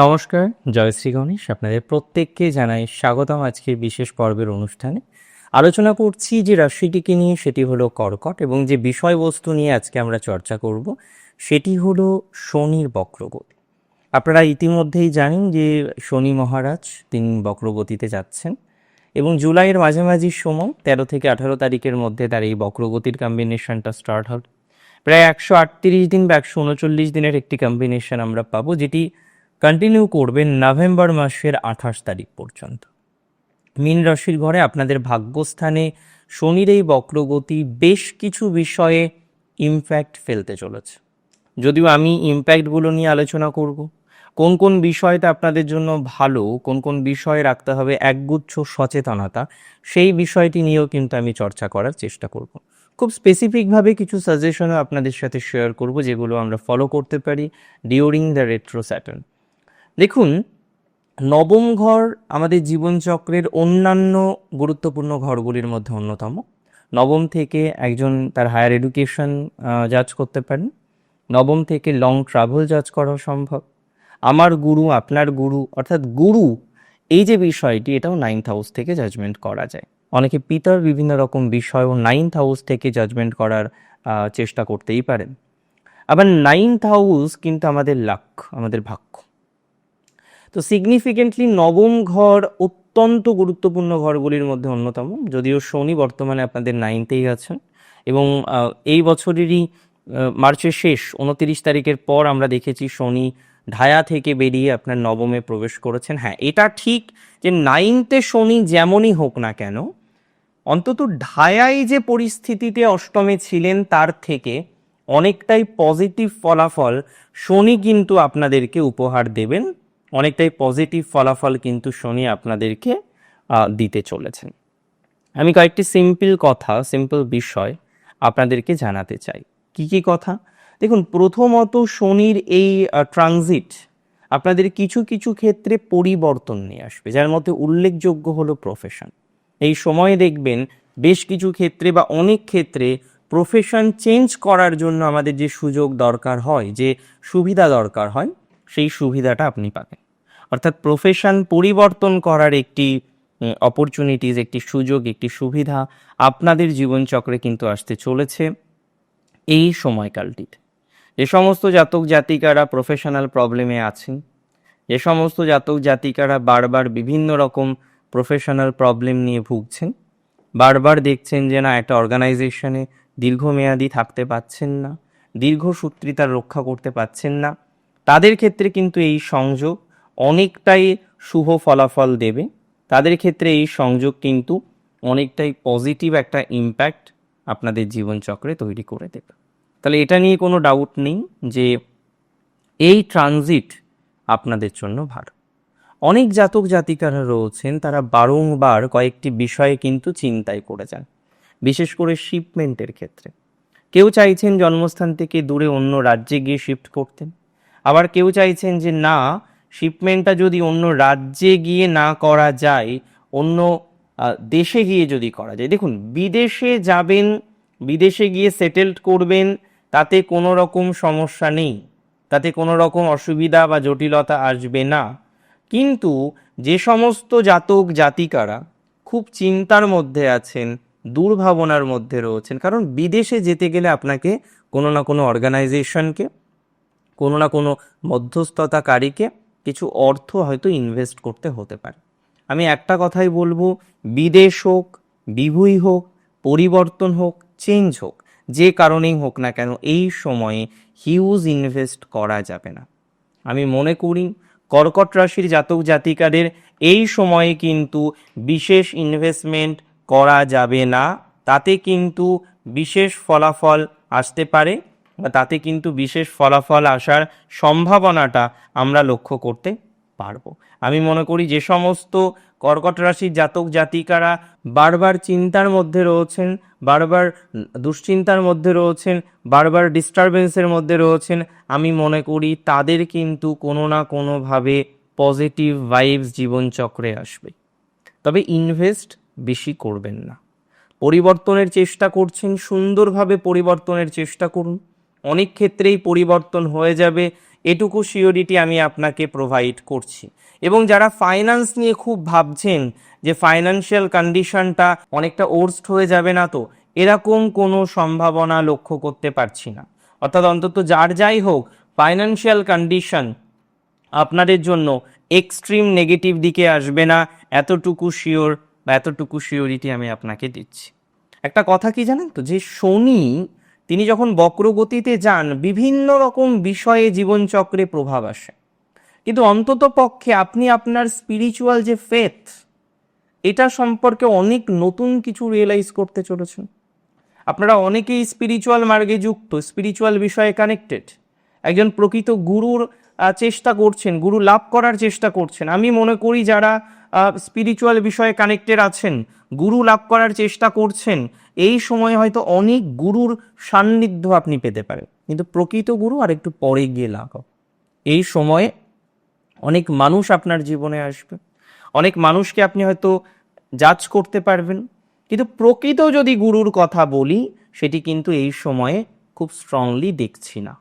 নমস্কার জয়শ্রী গণেশ। আপনাদের প্রত্যেককে জানাই স্বাগতম আজকের বিশেষ পর্বের অনুষ্ঠানে। আলোচনা করছি যে রাশিটিকে নিয়ে, সেটি হলো কর্কট এবং যে বিষয়বস্তু নিয়ে আজকে আমরা চর্চা করব, সেটি হলো শনির বক্রগতি। আপনারা ইতিমধ্যেই জানেন যে শনি মহারাজ, তিনি বক্রগতিতে যাচ্ছেন এবং জুলাইয়ের মাঝামাঝি সময়, তেরো থেকে আঠারো তারিখের মধ্যে তার এই বক্রগতির কম্বিনেশনটা স্টার্ট হবে। প্রায় একশো আটত্রিশ দিন বা একশো উনচল্লিশ দিনের একটি কম্বিনেশন আমরা পাবো, যেটি কন্টিনিউ করবেন নভেম্বর মাসের আঠাশ তারিখ পর্যন্ত। মীন রাশির ঘরে আপনাদের ভাগ্যস্থানে শনির এই বক্রগতি বেশ কিছু বিষয়ে ইমপ্যাক্ট ফেলতে চলেছে। যদিও আমি ইমপ্যাক্টগুলো নিয়ে আলোচনা করব, কোন কোন বিষয়টা আপনাদের জন্য ভালো, কোন কোন বিষয়ে রাখতে হবে, একগুচ্ছ সচেতনতা, সেই বিষয়টি নিয়েও কিন্তু আমি চর্চা করার চেষ্টা করব। খুব স্পেসিফিকভাবে কিছু সাজেশনও আপনাদের সাথে শেয়ার করব, যেগুলো আমরা ফলো করতে পারি ডিউরিং দ্য রেট্রো স্যাটার্ন দেখুন, নবম ঘর আমাদের জীবনচক্রের অন্যান্য গুরুত্বপূর্ণ ঘরগুলির মধ্যে অন্যতম। নবম থেকে একজন তার হায়ার এডুকেশন জাজ করতে পারেন। নবম থেকে লং ট্রাভেল জাজ করা সম্ভব। আমার গুরু, আপনার গুরু, অর্থাৎ গুরু, এই যে বিষয়টি, এটাও নাইন্থ হাউস থেকে জাজমেন্ট করা যায়। অনেকে পিতার বিভিন্ন রকম বিষয়ও নাইন্থ হাউস থেকে জাজমেন্ট করার চেষ্টা করতেই পারেন। আবার নাইন্থ হাউস কিন্তু আমাদের লাক, আমাদের ভাগ্য। তো সিগনিফিকেন্টলি নবম ঘর অত্যন্ত গুরুত্বপূর্ণ ঘরগুলির মধ্যে অন্যতম। যদিও শনি বর্তমানে আপনাদের নাইনতেই আছেন। এবং এই বছরেরই মার্চের শেষ, উনতিরিশ তারিখের পর আমরা দেখেছি শনি ঢায়া থেকে বেরিয়ে আপনার নবমে প্রবেশ করেছেন। হ্যাঁ এটা ঠিক যে নাইনতে শনি যেমনই হোক না কেন, অন্তত ঢায়ায় যে পরিস্থিতিতে অষ্টমে ছিলেন তার থেকে অনেকটাই পজিটিভ ফলাফল শনি কিন্তু আপনাদেরকে উপহার দেবেন। অনেকটাই পজিটিভ ফলাফল কিন্তু শনি আপনাদেরকে দিতে চলেছেন। আমি কয়েকটি সিম্পল কথা সিম্পল বিষয় আপনাদেরকে জানাতে চাই। কি কি কথা? দেখুন, প্রথমত শনির এই ট্রানজিট আপনাদের কিছু কিছু ক্ষেত্রে পরিবর্তন নিয়ে আসবে, যার মধ্যে উল্লেখযোগ্য হলো প্রফেশন এই সময়ে দেখবেন বেশ কিছু ক্ষেত্রে বা অনেক ক্ষেত্রে প্রফেশন চেঞ্জ করার জন্য আমাদের যে সুযোগ দরকার হয়, যে সুবিধা দরকার হয় সেই সুবিধাটা আপনি পাবেন। অর্থাৎ প্রফেশন পরিবর্তন করার একটি অপরচুনিটিস একটি সুযোগ, একটি সুবিধা আপনাদের জীবনচক্রে কিন্তু আসতে চলেছে এই সময়কালটিতে। যে সমস্ত জাতক জাতিকারা প্রফেশনাল প্রবলেমে আছেন, যে সমস্ত জাতক জাতিকারা বারবার বিভিন্ন রকম প্রফেশনাল প্রবলেম নিয়ে ভুগছেন, বারবার দেখছেন যে না, একটা অর্গানাইজেশনে দীর্ঘমেয়াদী থাকতে পাচ্ছেন না দীর্ঘ দীর্ঘসূত্রিতা রক্ষা করতে পাচ্ছেন না তাদের ক্ষেত্রে কিন্তু এই সংযোগ অনেকটাই শুভ ফলাফল দেবে। তাদের ক্ষেত্রে এই সংযোগ কিন্তু অনেকটাই পজিটিভ একটা ইম্প্যাক্ট আপনাদের জীবনচক্রে তৈরি করে দেবে। তাহলে এটা নিয়ে কোনো ডাউট নেই যে এই ট্রানজিট আপনাদের জন্য ভালো। অনেক জাতক জাতিকারা রয়েছেন, তারা বারংবার কয়েকটি বিষয়ে কিন্তু চিন্তায় করে যান, বিশেষ করে শিপমেন্টের ক্ষেত্রে। কেউ চাইছেন জন্মস্থান থেকে দূরে অন্য রাজ্যে গিয়ে শিফট করতেন আবার কেউ চাইছেন যে না শিপমেন্টটা যদি অন্য রাজ্যে গিয়ে না করা যায়, অন্য দেশে গিয়ে যদি করা যায়। দেখুন, বিদেশে যাবেন, বিদেশে গিয়ে সেটেলড করবেন, তাতে কোনো রকম সমস্যা নেই। তাতে কোনো রকম অসুবিধা বা জটিলতা আসবে না। কিন্তু যে সমস্ত জাতক জাতিকারা খুব চিন্তার মধ্যে আছেন, দুর্ভাবনার মধ্যে রয়েছেন, কারণ বিদেশে যেতে গেলে আপনাকে কোনো না কোনো অর্গানাইজেশনকে কোনো না কোনো মধ্যস্থতাকারীকে কিছু অর্থ হয়তো ইনভেস্ট করতে হতে পারে। আমি একটা কথাই বলব, বিদেশ হোক, বিভুই হোক, পরিবর্তন হোক চেঞ্জ হোক, যে কারণেই হোক না কেন এই সময়ে হিউজ ইনভেস্ট করা যাবে না। আমি মনে করি, কর্কট রাশির জাতক জাতিকাদের এই সময়ে কিন্তু বিশেষ ইনভেস্টমেন্ট করা যাবে না। তাতে কিন্তু বিশেষ ফলাফল আসতে পারে। তাতে কিন্তু বিশেষ ফলাফল আসার সম্ভাবনাটা আমরা লক্ষ্য করতে পারব। আমি মনে করি যে সমস্ত কর্কট রাশির জাতক জাতিকারা বারবার চিন্তার মধ্যে রয়েছেন, বারবার দুশ্চিন্তার মধ্যে রয়েছেন, বারবার ডিস্টারবেন্সের মধ্যে রয়েছেন, আমি মনে করি তাদের কিন্তু কোনো না কোনোভাবে পজিটিভ ভাইবস জীবনচক্রে আসবে। তবে ইনভেস্ট বেশি করবেন না। পরিবর্তনের চেষ্টা করছেন, সুন্দরভাবে পরিবর্তনের চেষ্টা করুন। অনেক ক্ষেত্রেই পরিবর্তন হয়ে যাবে, এটুকু সিওরিটি আমি আপনাকে প্রোভাইড করছি। এবং যারা ফাইন্যান্স নিয়ে খুব ভাবছেন যে ফাইন্যান্সিয়াল কন্ডিশনটা অনেকটা ওর্স্ট হয়ে যাবে না তো, এরকম কোনো সম্ভাবনা লক্ষ্য করতে পারছি না। অর্থাৎ অন্তত যার যাই হোক ফাইন্যান্সিয়াল কন্ডিশন আপনাদের জন্য এক্সট্রিম নেগেটিভ দিকে আসবে না, এতটুকু শিওর বা এতটুকু শিওরিটি আমি আপনাকে দিচ্ছি। একটা কথা কি জানেন তো? যে শনি তিনি যখন বক্রগতিতে যান, বিভিন্ন রকম বিষয়ে জীবনচক্রে প্রভাব আসে। কিন্তু অন্তত পক্ষে আপনি আপনার স্পিরিচুয়াল যে ফেথ এটা সম্পর্কে অনেক নতুন কিছু রিয়েলাইজ করতে চলেছেন। আপনারা অনেকেই স্পিরিচুয়াল মার্গে যুক্ত স্পিরিচুয়াল বিষয়ে কানেক্টেড একজন প্রকৃত গুরুর চেষ্টা করছেন, গুরু লাভ করার চেষ্টা করছেন। আমি মনে করি যারা স্পিরিচুয়াল বিষয়ে কানেক্টেড আছেন, গুরু লাভ করার চেষ্টা করছেন, এই সময়ে হয়তো অনেক গুরুর সান্নিধ্য আপনি পেতে পারেন। কিন্তু প্রকৃত গুরু আর একটু পরে গিয়ে লাভ এই সময়ে অনেক মানুষ আপনার জীবনে আসবে। অনেক মানুষকে আপনি হয়তো জাজ করতে পারবেন। কিন্তু প্রকৃত যদি গুরুর কথা বলি, সেটি কিন্তু এই সময়ে খুব স্ট্রংলি দেখছি না।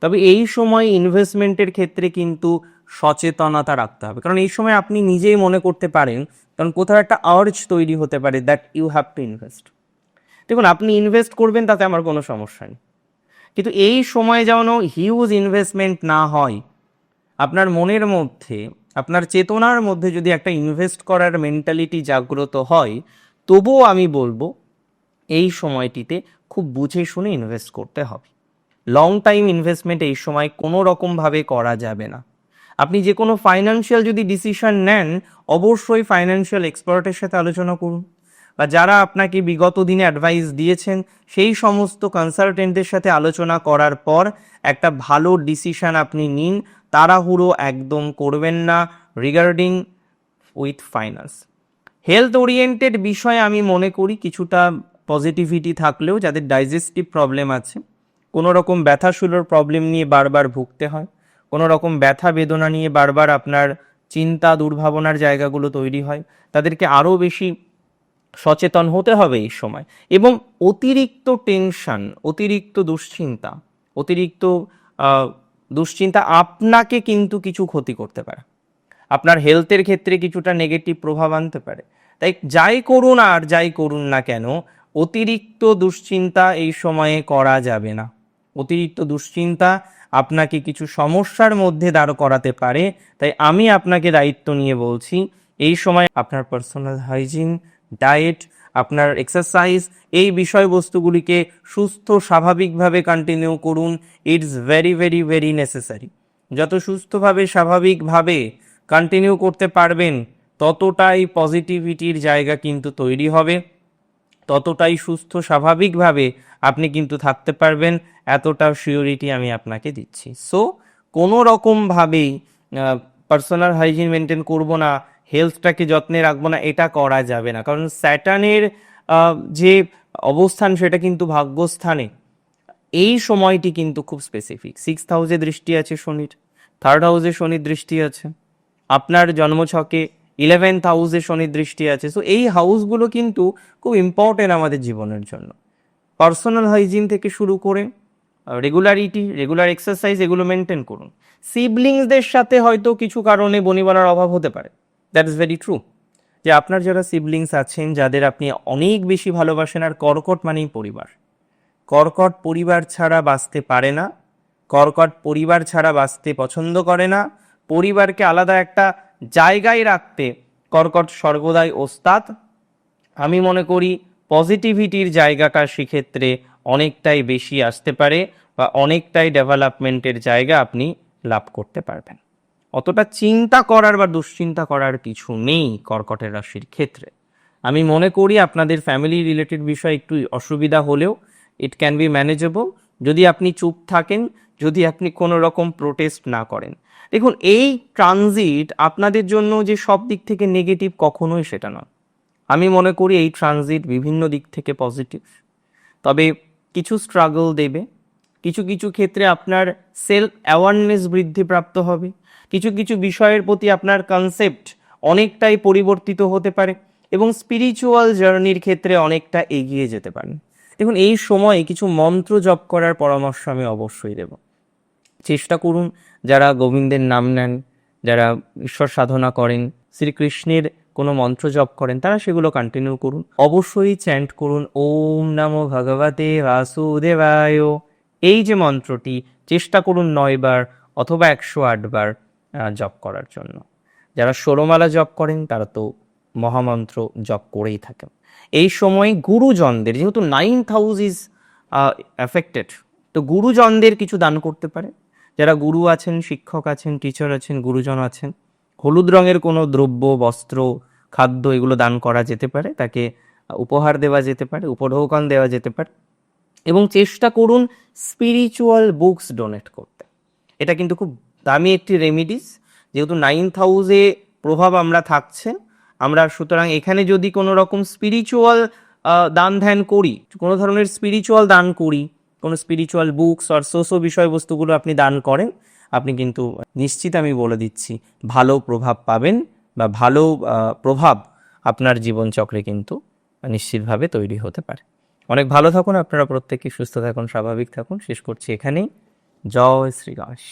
তবে এই সময় ইনভেস্টমেন্টের ক্ষেত্রে কিন্তু সচেতনতা রাখতে হবে। কারণ এই সময় আপনি নিজেই মনে করতে পারেন, কারণ কোথাও একটা আর্জ তৈরি হতে পারে that you have to invest দেখুন, আপনি ইনভেস্ট করবেন তাতে আমার কোনো সমস্যা নেই। কিন্তু এই সময় যেন হিউজ ইনভেস্টমেন্ট না হয়, আপনার মনের মধ্যে, আপনার চেতনার মধ্যে যদি একটা ইনভেস্ট করার মেন্টালিটি জাগ্রত হয়, তবুও আমি বলব, এই সময়টিতে খুব বুঝে শুনে ইনভেস্ট করতে হবে। লং টাইম ইনভেস্টমেন্ট এই সময় কোনো রকমভাবে করা যাবে না। আপনি যে কোনো ফাইন্যান্সিয়াল যদি ডিসিশন নেন, অবশ্যই ফাইন্যান্সিয়াল এক্সপার্টের সাথে আলোচনা করুন। বা যারা আপনাকে বিগত দিনে অ্যাডভাইস দিয়েছেন, সেই সমস্ত কনসালটেন্টদের সাথে আলোচনা করার পর একটা ভালো ডিসিশন আপনি নিন। তাড়াহুড়ো একদম করবেন না regarding with finance health oriented বিষয়ে আমি মনে করি কিছুটা পজিটিভিটি থাকলেও যাদের ডাইজেস্টিভ প্রবলেম আছে কোনো রকম ব্যথা শুলোর প্রবলেম নিয়ে বারবার ভুগতে হয় কোনো রকম ব্যথা বেদনা নিয়ে বারবার আপনার চিন্তা, দুর্ভাবনার জায়গাগুলো তৈরি হয়। তাদেরকে আরও বেশি সচেতন হতে হবে এই সময়। এবং অতিরিক্ত টেনশন, অতিরিক্ত দুশ্চিন্তা অতিরিক্ত দুশ্চিন্তা আপনাকে কিন্তু কিছু ক্ষতি করতে পারে। আপনার হেলথের ক্ষেত্রে কিছুটা নেগেটিভ প্রভাব আনতে পারে। তাই যাই করুন আর যাই করুন না কেন, অতিরিক্ত দুশ্চিন্তা এই সময়ে করা যাবে না। অতিরিক্ত দুশ্চিন্তা আপনাকে কিছু সমস্যার মধ্যে দাঁড় করাতে পারে, তাই আমি আপনাকে দায়িত্ব নিয়ে বলছি, এই সময় আপনার পার্সোনাল হাইজিন ডায়েট আপনার এক্সারসাইজ এই বিষয়বস্তুগুলিকে সুস্থ, স্বাভাবিকভাবে কন্টিনিউ করুন it's very very very necessary যত সুস্থভাবে, স্বাভাবিকভাবে কন্টিনিউ করতে পারবেন, ততটাই পজিটিভিটির জায়গা কিন্তু তৈরি হবে। ততটাই সুস্থ, স্বাভাবিকভাবে আপনি কিন্তু থাকতে পারবেন। এতটা শিওরিটি আমি আপনাকে দিচ্ছি। সো কোনো রকমভাবেই পার্সোনাল হাইজিন মেনটেন করব না হেলথটাকে যত্নে রাখব না, এটা করা যাবে না। কারণ স্যাটার্নের যে অবস্থান সেটা কিন্তু ভাগ্যস্থানে। এই সময়টি কিন্তু খুব স্পেসিফিক সিক্স হাউসে দৃষ্টি আছে শনির থার্ড হাউসে শনির দৃষ্টি আছে। আপনার জন্মছকে ইলেভেন্থ হাউসে শনির দৃষ্টি আছে। সো এই হাউসগুলো কিন্তু খুব ইম্পর্টেন্ট আমাদের জীবনের জন্য। পার্সোনাল হাইজিন থেকে শুরু করে রেগুলারিটি রেগুলার এক্সারসাইজ এগুলো মেনটেন করুন। সিবলিংসদের সাথে হয়তো কিছু কারণে বনিবনার অভাব হতে পারে। দ্যাট ইজ ভেরি ট্রু যে আপনার যারা সিবলিংস আছেন, যাদের আপনি অনেক বেশি ভালোবাসেন আর কর্কট মানেই পরিবার। কর্কট পরিবার ছাড়া বাঁচতে পারে না। কর্কট পরিবার ছাড়া বাঁচতে পছন্দ করে না। পরিবারকে আলাদা একটা জায়গায় রাখতে কর্কট সর্বদাই ওস্তাদ। আমি মনে করি পজিটিভিটির জায়গাটা সেক্ষেত্রে অনেকটাই বেশি আসতে পারে বা অনেকটাই ডেভেলপমেন্টের জায়গা আপনি লাভ করতে পারবেন। অতটা চিন্তা করার বা দুশ্চিন্তা করার কিছু নেই কর্কটের রাশির ক্ষেত্রে। আমি মনে করি আপনাদের ফ্যামিলি রিলেটেড বিষয় একটু অসুবিধা হলেও ইট ক্যান বি ম্যানেজেবল যদি আপনি চুপ থাকেন, যদি আপনি কোনো রকম প্রোটেস্ট না করেন দেখুন, এই ট্রানজিট আপনাদের জন্য যে সব দিক থেকে নেগেটিভ কখনোই সেটা নয়। আমি মনে করি এই ট্রানজিট বিভিন্ন দিক থেকে পজিটিভ তবে কিছু স্ট্রাগল দেবে। কিছু কিছু ক্ষেত্রে আপনার সেলফ অ্যাওয়ারনেস বৃদ্ধিপ্রাপ্ত হবে। কিছু কিছু বিষয়ের প্রতি আপনার কনসেপ্ট অনেকটাই পরিবর্তিত হতে পারে এবং স্পিরিচুয়াল জার্নির ক্ষেত্রে অনেকটা এগিয়ে যেতে পারেন। দেখুন, এই সময়ে কিছু মন্ত্র জপ করার পরামর্শ আমি অবশ্যই দেব। চেষ্টা করুন যারা গোবিন্দের নাম নেন, যারা ঈশ্বর সাধনা করেন, শ্রীকৃষ্ণের কোনো মন্ত্র জপ করেন, তারা সেগুলো কন্টিনিউ করুন। অবশ্যই চ্যান্ট করুন, ওম নমো ভগবতে বাসুদেবায়। এই যে মন্ত্রটি, চেষ্টা করুন নয়বার অথবা একশো আটবার জপ করার জন্য। যারা ষোলমালা জপ করেন, তারা তো মহামন্ত্র জপ করেই থাকেন। এই সময় গুরুজনদের, যেহেতু নাইন হাউস ইজ এফেক্টেড তো গুরুজনদের কিছু দান করতে পারে। যারা গুরু আছেন, শিক্ষক আছেন টিচার আছেন, গুরুজন আছেন, হলুদ রঙের কোনো দ্রব্য, বস্ত্র, খাদ্য এগুলো দান করা যেতে পারে, তাকে উপহার দেওয়া যেতে পারে, উপঢৌকন দেওয়া যেতে পারে এবং চেষ্টা করুন স্পিরিচুয়াল বুকস ডোনেট করতে। এটা কিন্তু খুব দামি একটি রেমিডিস যেহেতু নাইন্থ হাউসে প্রভাব আমরা থাকছেন আমরা সুতরাং এখানে যদি কোনো রকম স্পিরিচুয়াল দান ধ্যান করি, কোনো ধরনের স্পিরিচুয়াল দান করি কোনো স্পিরিচুয়াল বুকস আর সো সো বিষয়বস্তুগুলো আপনি দান করেন, আপনি কিন্তু নিশ্চিত আমি বলে দিচ্ছি, ভালো প্রভাব পাবেন বা ভালো প্রভাব আপনার জীবনচক্রে কিন্তু নিশ্চিতভাবে তৈরি হতে পারে। অনেক ভালো থাকুন, আপনারা প্রত্যেকে সুস্থ থাকুন, স্বাভাবিক থাকুন। শেষ করছি এখানেই। জয় শ্রী গণেশ।